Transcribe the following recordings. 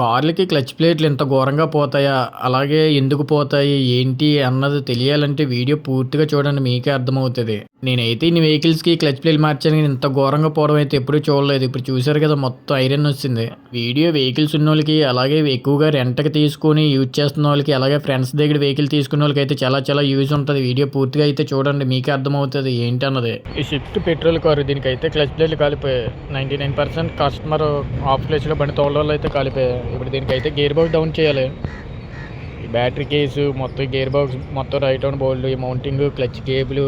కార్లకి clutch ప్లేట్లు ఇంత ఘోరంగా పోతాయా? అలాగే ఎందుకు పోతాయి? ఏంటి అన్నది తెలియాలంటే వీడియో పూర్తిగా చూడండి మీకే అర్థమవుతుంది. నేనైతే ఇన్ని వెహికల్స్కి క్లచ్ ప్లేట్ మార్చాను ఇంత ఘోరంగా పోవడం అయితే ఎప్పుడూ చూడలేదు. ఇప్పుడు చూశారు కదా మొత్తం ఐరన్ వచ్చింది. వీడియో వెహికల్స్ ఉన్న వాళ్ళకి అలాగే ఎక్కువగా రెంట్కి తీసుకొని యూజ్ చేస్తున్న వాళ్ళకి అలాగే ఫ్రెండ్స్ దగ్గర వెహికల్ తీసుకున్న వాళ్ళకి అయితే చాలా చాలా యూజ్ ఉంటుంది. వీడియో పూర్తిగా అయితే చూడండి మీకే అర్థమవుతుంది ఏంటి అన్నది. ఈ షిఫ్ట్ పెట్రోల్ కారు దీనికి అయితే క్లచ్ ప్లేట్లు కాలిపోయాయి. Ninety nine percent customer half క్లచ్లో బండి తోలడం వల్ల అయితే కాలిపోయాయి. ఇప్పుడు దీనికి అయితే గేర్ బాక్స్ డౌన్ చేయాలి. ఈ బ్యాటరీ కేసు మొత్తం గేర్ బాక్స్ మొత్తం రైట్ ఆన్ బోల్డ్ ఈ మౌంటింగ్ క్లచ్ కేబుల్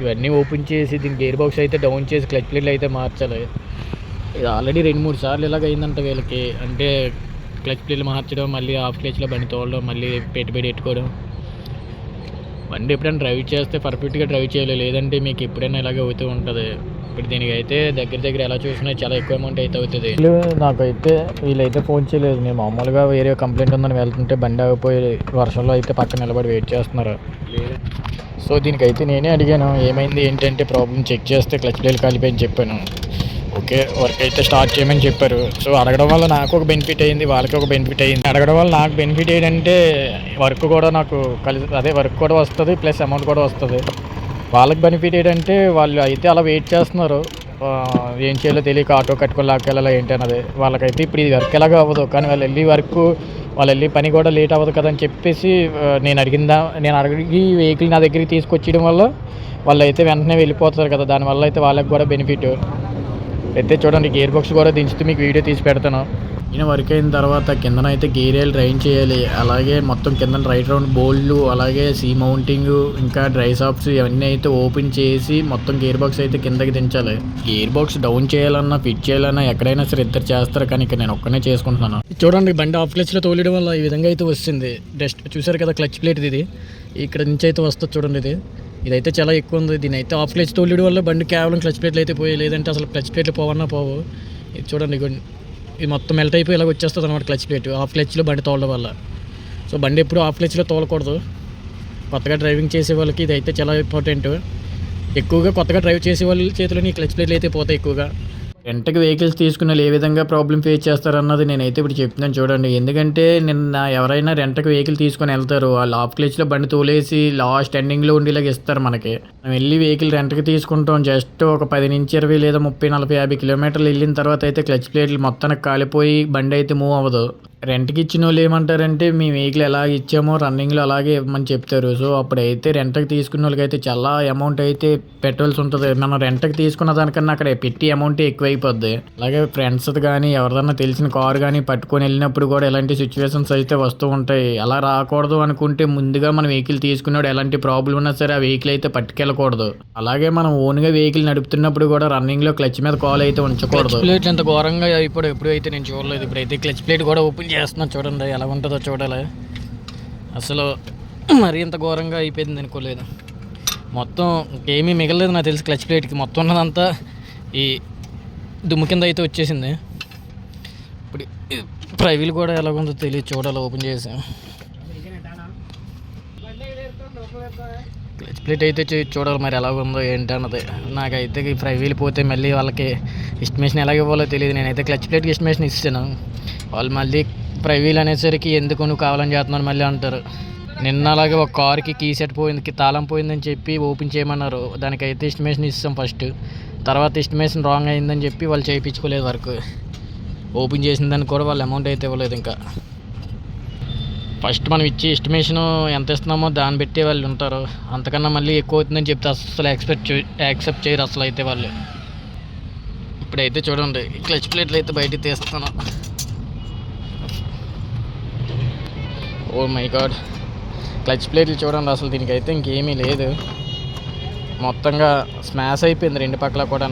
ఇవన్నీ ఓపెన్ చేసి దీని గేర్ బాక్స్ అయితే డౌన్ చేసి క్లచ్ ప్లేట్లు అయితే మార్చాలి. ఇది ఆల్రెడీ రెండు మూడు సార్లు ఇలాగ అయిందంట వీళ్ళకి. అంటే క్లచ్ ప్లేట్లు మార్చడం మళ్ళీ ఆఫ్ క్లచ్లో బండి తోలడం మళ్ళీ పెట్టుబడి పెట్టుకోవడం. బండి ఎప్పుడైనా డ్రైవ్ చేస్తే పర్ఫెక్ట్గా డ్రైవ్ చేయాలి. లేదంటే మీకు ఎప్పుడైనా ఇలాగే అవుతూ ఉంటుంది. ఇప్పుడు దీనికి అయితే దగ్గర దగ్గర ఎలా చూసినా చాలా ఎక్కువ అమౌంట్ అయితే అవుతుంది. నాకైతే వీళ్ళైతే ఫోన్ చేయలేదు. నేను మామూలుగా వేరే కంప్లైంట్ ఉందని వెళ్తుంటే బండి ఆగిపోయి వర్షంలో అయితే పక్కన నిలబడి వెయిట్ చేస్తున్నారు. సో దీనికైతే నేనే అడిగాను ఏమైంది ఏంటంటే ప్రాబ్లం చెక్ చేస్తే క్లచ్ డేలు కాలిపోయి చెప్పాను. ఓకే వర్క్ అయితే స్టార్ట్ చేయమని చెప్పారు. సో అడగడం వల్ల నాకు ఒక బెనిఫిట్ అయింది వాళ్ళకి ఒక బెనిఫిట్ అయింది. అడగడం వల్ల నాకు బెనిఫిట్ ఏంటంటే వర్క్ కూడా నాకు కలిసి అదే వర్క్ కూడా వస్తుంది ప్లస్ అమౌంట్ కూడా వస్తుంది. వాళ్ళకి బెనిఫిట్ ఏంటంటే వాళ్ళు అయితే అలా వెయిట్ చేస్తున్నారు. ఏం చేయాలో తెలియక ఆటో కట్టుకొని లాక్కెళ్ళాలా ఏంటి అన్నది. వాళ్ళకైతే ఇప్పుడు ఇది వర్క్ ఎలాగో అవ్వదు. కానీ వాళ్ళు వెళ్ళి వర్క్ వాళ్ళు వెళ్ళి పని కూడా లేట్ అవ్వదు కదా అని చెప్పేసి నేను అడిగిందా నేను అడిగి వెహికల్ నా దగ్గరికి తీసుకొచ్చేయడం వల్ల వాళ్ళు అయితే వెంటనే వెళ్ళిపోతారు కదా. దానివల్ల అయితే వాళ్ళకి కూడా బెనిఫిట్ అయితే చూడండి గేర్ బాక్స్ కూడా దించుతూ మీకు వీడియో తీసి పెడతాను. పైన వర్క్ అయిన తర్వాత కిందన అయితే గేర్ ఆయిల్ డ్రైన్ చేయాలి. అలాగే మొత్తం కింద రైట్ రౌండ్ బోల్డ్లు అలాగే సీ మౌంటింగ్ ఇంకా డ్రై సాప్స్ ఇవన్నీ అయితే ఓపెన్ చేసి మొత్తం గేర్ బాక్స్ అయితే కిందకి దించాలి. గేర్ బాక్స్ డౌన్ చేయాలన్నా ఫిట్ చేయాలన్నా ఎక్కడైనా సరే ఇద్దరు చేస్తారు. కానీ ఇక్కడ నేను ఒక్కనే చేసుకుంటున్నాను. చూడండి బండి ఆఫ్ క్లచ్లో తోలడం వల్ల ఈ విధంగా అయితే వస్తుంది. డస్ట్ చూసారు కదా క్లచ్ ప్లేట్ ఇది. ఇక్కడ నుంచి అయితే వస్తుంది చూడండి ఇది. ఇదైతే చాలా ఎక్కువ ఉంది. దీని అయితే ఆఫ్ క్లచ్ తోలడం వల్ల బండి కేవలం క్లచ్ ప్లేట్లు అయితే పోయి లేదంటే అసలు క్లచ్ ప్లేట్లు పోవన్నా పోవు. ఇది చూడండి ఇది మొత్తం మెల్ట్ అయిపోయి ఇలాగ వచ్చేస్తుంది అనమాట క్లచ్ ప్లేట్ ఆఫ్ క్లచ్లో బండి తోలడం వల్ల. సో బండి ఎప్పుడు ఆఫ్ క్లచ్లో తోలకూడదు. కొత్తగా డ్రైవింగ్ చేసే వాళ్ళకి ఇది అయితే చాలా ఇంపార్టెంట్ ఎక్కువగా కొత్తగా డ్రైవ్ చేసే వాళ్ళ చేతిలోని క్లచ్ ప్లేట్లు అయితే పోతాయి ఎక్కువగా. రెంట్కి వెహికల్స్ తీసుకున్న ఏ విధంగా ప్రాబ్లం ఫేస్ చేస్తారన్నది నేనైతే ఇప్పుడు చెప్తున్నాను చూడండి. ఎందుకంటే నిన్న ఎవరైనా రెంట్కి వెహికల్ తీసుకొని వెళ్తారు ఆ లాప్ క్లచ్లో బండి తోలేసి లాస్ట్ ఎండింగ్లో ఉండేలాగా ఇస్తారు మనకి. మనం వెళ్ళి వెహికల్ రెంట్కి తీసుకుంటాం జస్ట్ ఒక పది నుంచి ఇరవై లేదా ముప్పై నలభై యాభై కిలోమీటర్లు వెళ్ళిన తర్వాత అయితే క్లచ్ ప్లేట్లు మొత్తానికి కాలిపోయి బండి అయితే మూవ్ అవ్వదు. రెంట్కి ఇచ్చిన వాళ్ళు ఏమంటారంటే మీ వెహికల్ ఎలా ఇచ్చామో రన్నింగ్లో అలాగే ఇవ్వమని చెప్తారు. సో అప్పుడైతే రెంట్కి తీసుకున్న వాళ్ళకైతే చాలా అమౌంట్ అయితే పెట్టవలసి ఉంటుంది. మనం రెంట్కి తీసుకున్న దానికన్నా అక్కడ పెట్టి అమౌంట్ ఎక్కువ అయిపోద్ది అలాగే ఫ్రెండ్స్ కానీ ఎవరిదన్నా తెలిసిన కారు కానీ పట్టుకొని వెళ్ళినప్పుడు కూడా ఇలాంటి సిచ్యువేషన్స్ అయితే వస్తూ ఉంటాయి. అలా రాకూడదు అనుకుంటే ముందుగా మన వెహికల్ తీసుకున్నాడు ఎలాంటి ప్రాబ్లం ఉన్నా సరే ఆ వెహికల్ అయితే పట్టుకెళ్ళకూడదు. అలాగే మనం ఓన్గా వెహికల్ నడుపుతున్నప్పుడు కూడా రన్నింగ్లో క్లచ్ మీద కాల్ అయితే ఉంచకూడదు. ప్లేట్ ఎంత ఘోరంగా ఇప్పుడు ఎప్పుడు అయితే నేను చూడలేదు. ఇప్పుడైతే క్లచ్ ప్లేట్ కూడా ఓపెన్ చేస్తున్నా చూడండి ఎలా ఉంటుందో చూడాలి. అసలు మరీ ఇంత ఘోరంగా అయిపోయింది అనుకోలేదు. మొత్తం ఏమీ మిగలేదు నాకు తెలిసి క్లచ్ ప్లేట్కి. మొత్తం ఉన్నదంతా ఈ దుమ్ము కింద అయితే వచ్చేసింది. ఇప్పుడు ప్రైవీలు కూడా ఎలాగుందో తెలియదు చూడాలి ఓపెన్ చేసి. క్లచ్ ప్లేట్ అయితే చూడాలి మరి ఎలా ఉందో ఏంటి అన్నది. నాకైతే ఈ ప్రైవీలు పోతే మళ్ళీ వాళ్ళకి ఎస్టిమేషన్ ఎలాగ ఇవ్వాలో తెలియదు. నేనైతే క్లచ్ ప్లేట్కి ఎస్టిమేషన్ ఇస్తాను. వాళ్ళు మళ్ళీ ప్రవీల్ అనేసరికి ఎందుకు నువ్వు కావాలని చేస్తున్నాను మళ్ళీ అంటారు. నిన్న అలాగే ఒక కార్కి కీ సెట్ పోయింది తాళం పోయిందని చెప్పి ఓపెన్ చేయమన్నారు. దానికైతే ఎస్టిమేషన్ ఇస్తాం ఫస్ట్ తర్వాత ఎస్టిమేషన్ రాంగ్ అయిందని చెప్పి వాళ్ళు చేయించుకోలేదు వర్క్. ఓపెన్ చేసిన దానికి కూడా వాళ్ళు అమౌంట్ అయితే ఇవ్వలేదు ఇంకా. ఫస్ట్ మనం ఇచ్చే ఎస్టిమేషన్ ఎంత ఇస్తున్నామో దాన్ని బట్టి వాళ్ళు ఉంటారు. అంతకన్నా మళ్ళీ ఎక్కువ అవుతుందని చెప్తే అసలు ఎక్స్పెక్ట్ యాక్సెప్ట్ చేయరు అసలు అయితే వాళ్ళు. ఇప్పుడైతే చూడండి క్లచ్ ప్లేట్లు అయితే బయటికి తీస్తున్నాను. ఓ మై గాడ్ క్లచ్ ప్లేట్లు చూడండి అసలు దీనికైతే ఇంకేమీ లేదు. మొత్తంగా స్మాష్ అయిపోయింది రెండు పక్కల కూడా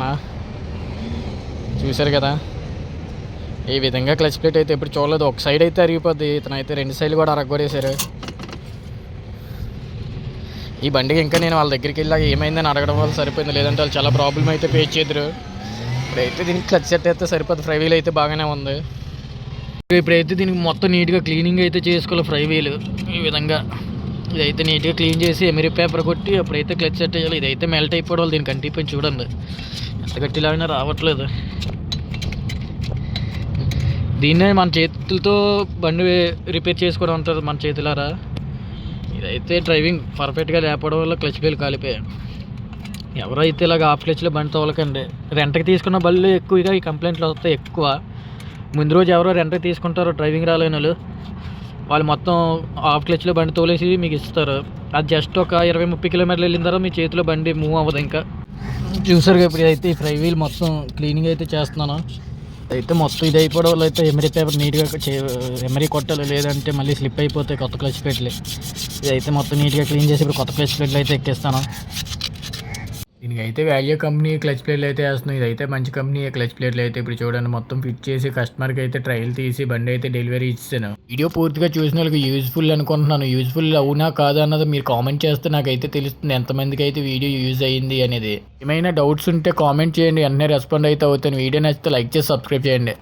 చూశారు కదా? ఈ విధంగా క్లచ్ ప్లేట్ అయితే ఎప్పుడు చూడలేదు. ఒక సైడ్ అయితే అరిగిపోద్ది ఇతను అయితే రెండు సైడ్లు కూడా అరగొడేశారు ఈ బండికి ఇంకా నేను వాళ్ళ దగ్గరికి వెళ్ళాక ఏమైందని అడగడం వల్ల సరిపోయింది. లేదంటే వాళ్ళు చాలా ప్రాబ్లం అయితే పే చేద్దరు ఇప్పుడైతే దీనికి క్లచ్ సెట్ అయితే సరిపోద్ది. ఫ్రై వీల్ అయితే బాగానే ఉంది. ఇప్పుడైతే దీనికి మొత్తం నీట్గా క్లీనింగ్ అయితే చేసుకోవాలి ఫ్రై వీల్ ఈ విధంగా. ఇదైతే నీట్గా క్లీన్ చేసి ఎమిరి పేపర్ కొట్టి అప్పుడైతే క్లచ్ సెట్ చేయాలి. ఇదైతే మెల్ట్ అయిపోవడం దీనికి కంటిపోయి చూడండి. ఎంత గట్టిలాగినా రావట్లేదు. దీన్నే మన చేతులతో బండి రిపేర్ చేసుకోవడం ఉంటుంది మన చేతులారా. ఇదైతే డ్రైవింగ్ పర్ఫెక్ట్గా లేకపోవడం వల్ల క్లచ్ బేలు కాలిపోయాయి. ఎవరైతే ఇలాగ హాఫ్ క్లచ్లో బండి తోలకండి. రెంట్కి తీసుకున్న బళ్ళు ఎక్కువగా ఈ కంప్లైంట్లు వస్తాయి ఎక్కువ. ముందు రోజు ఎవరో రెంట్కి తీసుకుంటారో డ్రైవింగ్ రాలేని వాళ్ళు వాళ్ళు మొత్తం హాఫ్ క్లచ్లో బండి తోలేసి మీకు ఇస్తారు. అది జస్ట్ ఒక ఇరవై ముప్పై కిలోమీటర్లు వెళ్ళిన తర్వాత మీ చేతిలో బండి మూవ్ అవ్వదు ఇంకా. చూసారు ఇప్పుడు అయితే ఈ ఫ్రై వీల్ మొత్తం క్లీనింగ్ అయితే చేస్తున్నాను. అయితే మొత్తం ఇది అయిపోవడం వల్ల అయితే ఎమరీ పేపర్ నీట్గా ఎమరీ కొట్టాలి లేదంటే మళ్ళీ స్లిప్ అయిపోతాయి కొత్త క్లచ్ ప్లేట్లు ఇదైతే మొత్తం నీట్గా క్లీన్ చేసి ఇప్పుడు కొత్త క్లచ్ ప్లేట్లు అయితే ఎక్కిస్తాను. దీనికి అయితే వాల్యూ కంపెనీ క్లచ్ ప్లేట్లు అయితే వేస్తున్నాయి. ఇదైతే మంచి కంపెనీ క్లచ్ ప్లేట్లు అయితే. ఇప్పుడు చూడండి మొత్తం ఫిట్ చేసి కస్టమర్కి అయితే ట్రయల్ తీసి బండి అయితే డెలివరీ ఇచ్చాను వీడియో పూర్తిగా చూసిన వాళ్ళకి యూజ్ఫుల్ అనుకుంటున్నాను. యూజ్ఫుల్ అవునా కాదా అన్నది మీరు కామెంట్ చేస్తే నాకైతే తెలుస్తుంది. ఎంతమందికి అయితే వీడియో యూజ్ అయ్యింది అనేది. ఏమైనా డౌట్స్ ఉంటే కామెంట్ చేయండి. వెంటనే రెస్పాండ్ అయితే అవుతాను. వీడియో నచ్చితే లైక్ చేసి సబ్స్క్రైబ్ చేయండి.